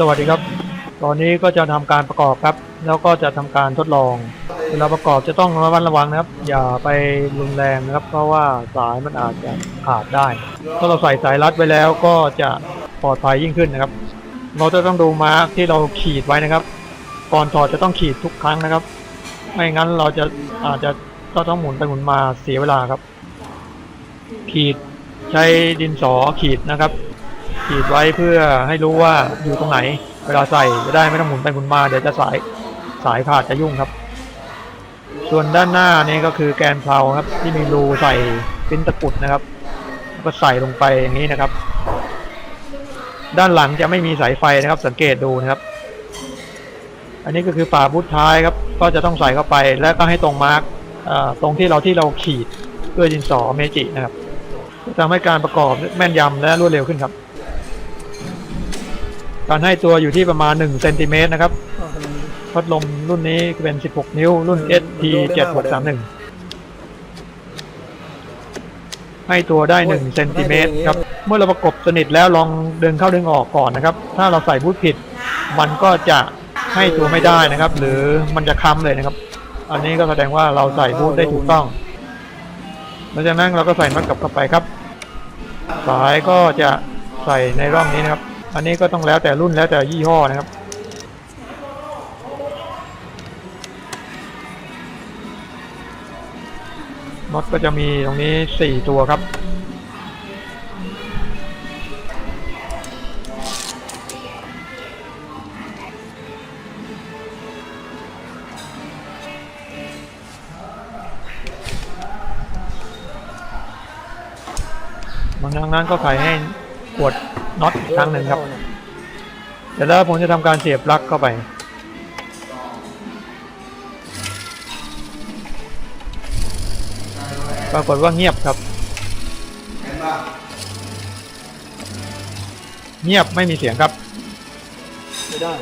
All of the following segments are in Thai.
สวัสดีครับ ตอนนี้ก็จะทำการประกอบครับ แล้วก็จะทำการทดลอง เวลาประกอบจะต้องระมัดระวังนะครับ อย่าไปรุนแรงนะครับ เพราะว่าสายมันอาจจะขาดได้ ถ้าเราใส่สายรัดไว้แล้วก็จะปลอดภัยยิ่งขึ้นนะครับ เราจะต้องดูมาร์กที่เราขีดไว้นะครับ ก่อนถอดจะต้องขีดทุกครั้งนะครับ ไม่งั้นเราจะอาจจะก็ต้องหมุนไปหมุนมาเสียเวลาครับ ขีดใช้ดินสอขีดนะครับ ขีดไว้เพื่อให้รู้ว่าอยู่ตรงไหน เวลาใส่จะได้ไม่ต้องหมุนไปหมุนมาเดี๋ยวจะสายสายขาดจะยุ่งครับ ส่วนด้านหน้านี่ก็คือแกนเพลาครับ ที่มีรูใส่ปิ้นตะกุดนะครับแล้วก็ใส่ลงไปอย่างนี้นะครับ ด้านหลังจะไม่มีสายไฟนะครับ สังเกตดูนะครับ อันนี้ก็คือฝาบูทท้ายครับ ก็จะต้องใส่เข้าไป แล้วก็ให้ตรงมาร์กตรงที่เราที่เราขีดด้วยดินสอเมจินะครับจะทำให้การประกอบแม่นยำและรวดเร็วขึ้นครับ การให้ตัวอยู่ที่ประมาณ1เซนติเมตรนะครับพัดลมรุ่นนี้เป็น 16 นิ้ว รุ่น ST 7631 ให้ตัวได้ 1 เซนติเมตรครับ เมื่อเราประกบสนิทแล้วลองดึงเข้าดึงออกก่อนนะครับ ถ้าเราใส่บูทผิด มันก็จะให้ตัวไม่ได้นะครับ หรือมันจะค้ำเลยนะครับ อันนี้ก็แสดงว่าเราใส่บูทได้ถูกต้องหลังจากนั้นเราก็ใส่น็อตกลับเข้าไปครับ สายก็จะใส่ในร่องนี้นะครับ อันนี้ก็ต้องแล้วแต่รุ่นแล้วแต่ยี่ห้อนะครับ น็อตก็จะมีตรงนี้สี่ตัวครับ บางครั้งนั้นก็ไขให้กด น็อตอีกครั้งหนึ่งครับเสร็จแล้วผมจะทำการเสียบปลั๊กเข้าไป ปรากฏว่าเงียบครับ เงียบไม่มีเสียงครับไม่ได้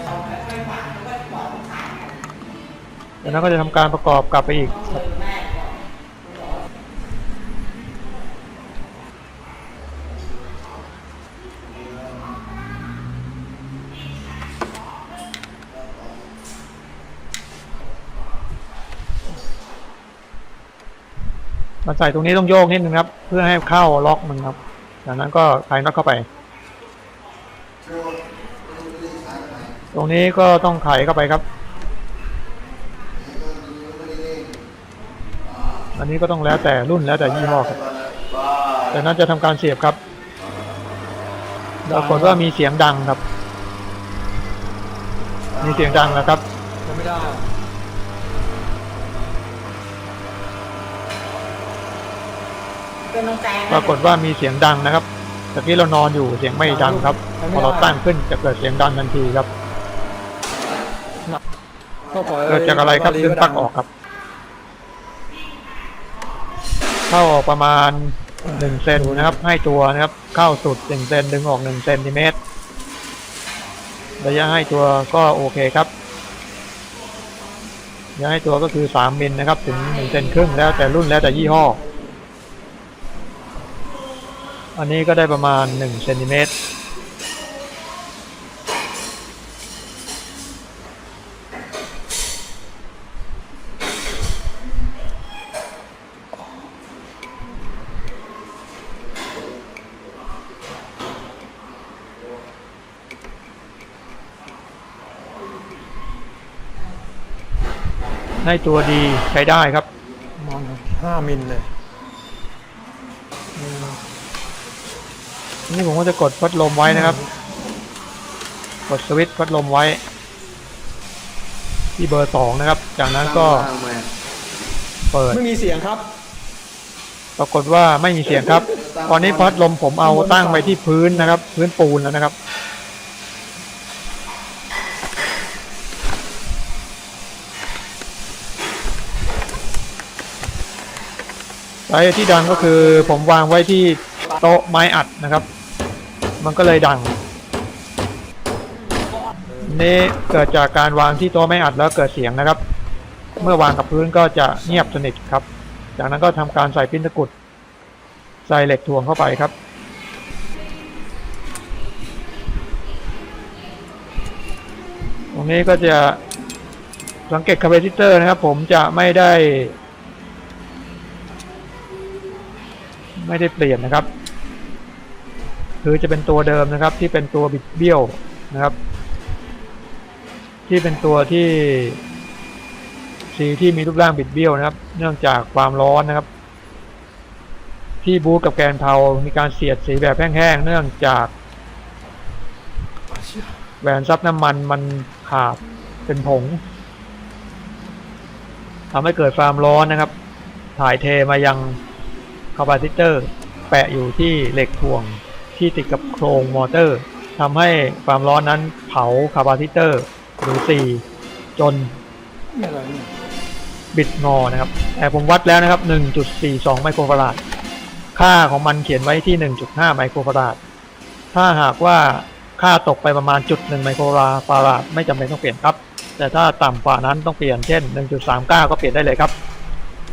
จากนั้นก็จะทำการประกอบกลับไปอีกครับ มาใส่ตรงนี้ต้องโยกนิดนึงครับ เพื่อให้เข้าล็อกมันครับจากนั้นก็คลายน็อตเข้าไป ตรงนี้ก็ต้องไขเข้าไปครับ อันนี้ก็ต้องแล้วแต่รุ่นแล้วแต่ยี่ห้อครับจากนั้นจะทำการเสียบครับปรากฏว่ามีเสียงดังครับ มีเสียงดังนะครับไม่ได้ เป็นน้องแจงปรากฏว่ามีเสียงดังนะครับตะกี้เรานอนอยู่เสียงไม่ดังครับ พอเราตั้งขึ้นจะเกิดเสียงดังทันทีครับก็ปล่อยเกิดจากอะไรครับดึงปลั๊กออกครับ เข้าออกประมาณหนึ่งเซนนะครับ ให้ตัวนะครับ เข้าสุดหนึ่งเซนดึงออกหนึ่งเซนติเมตรระยะให้ตัวก็โอเคครับระยะให้ตัวก็คือสามมิลนะครับ ถึงหนึ่งเซนครึ่งแล้วแต่รุ่นแล้วแต่ยี่ห้อ อันนี้ก็ได้ประมาณหนึ่งเซนติเมตรให้ตัวดีใช้ได้ครับมาณห้ามิลเลย นี่ผมก็จะกดพัดลมไว้นะครับ กดสวิตช์พัดลมไว้ ที่เบอร์สองนะครับ จากนั้นก็เปิด ไม่มีเสียงครับ ปรากฏว่าไม่มีเสียงครับ ตอนนี้พัดลมผมเอาตั้งไว้ที่พื้นนะครับ พื้นปูนแล้วนะครับสาเหตุที่ดังก็คือผมวางไว้ที่โต๊ะไม้อัดนะครับ มันก็เลยดัง นี่เกิดจากการวางที่ต๊ะไม้อัดแล้วเกิดเสียงนะครับ เมื่อวางกับพื้นก็จะเงียบสนิทครับ จากนั้นก็ทำการใส่ปิ้นตะกุด ใส่เหล็กถ่วงเข้าไปครับตรงนี้ก็จะสังเกตคาเ a ซิเตอร์นะครับ ผมจะไม่ได้ ไม่ได้เปลี่ยนนะครับ คือจะเป็นตัวเดิมนะครับ ที่เป็นตัวบิดเบี้ยวนะครับ ที่เป็นตัวที่สีที่มีรูปร่างบิดเบี้ยวนะครับ เนื่องจากความร้อนนะครับ ที่บูทกับแกนเทามีการเสียดสีแบบแห้งๆเนื่องจากแหวนซับน้ำมันมันขาดเป็นผงทำให้เกิดความร้อนนะครับ ถ่ายเทมายังคาปาซิเตอร์ แปะอยู่ที่เหล็กถ่วง ที่ติดกับโครงมอเตอร์ทำให้ความร้อนนั้นเผาคาปาซิเตอร์หรือซีจนบิดงอนะครับแต่ผมวัดแล้วนะครับ 1.42 ไมโครฟาราด ค่าของมันเขียนไว้ที่ 1.5 ไมโครฟาราด ถ้าหากว่าค่าตกไปประมาณจุด1ไมโครฟาราดไม่จำเป็นต้องเปลี่ยนครับ แต่ถ้าต่ำกว่านั้นต้องเปลี่ยน เช่น 1.39 ก็เปลี่ยนได้เลยครับ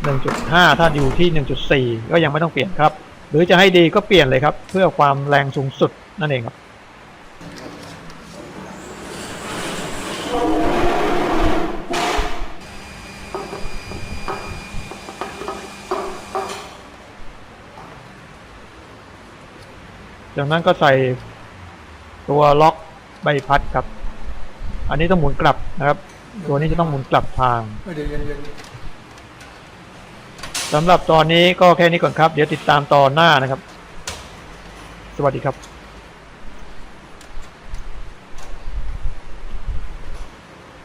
1.5 ถ้าอยู่ที่ 1.4 ก็ยังไม่ต้องเปลี่ยนครับ หรือจะให้ดีก็เปลี่ยนเลยครับ เพื่อความแรงสูงสุดนั่นเองครับ จากนั้นก็ใส่ตัวล็อกใบพัดครับ อันนี้ต้องหมุนกลับนะครับ ตัวนี้จะต้องหมุนกลับทาง เดี๋ยวเย็นเย็น สำหรับตอนนี้ก็แค่นี้ก่อนครับ เดี๋ยวติดตามตอนหน้านะครับ สวัสดีครับ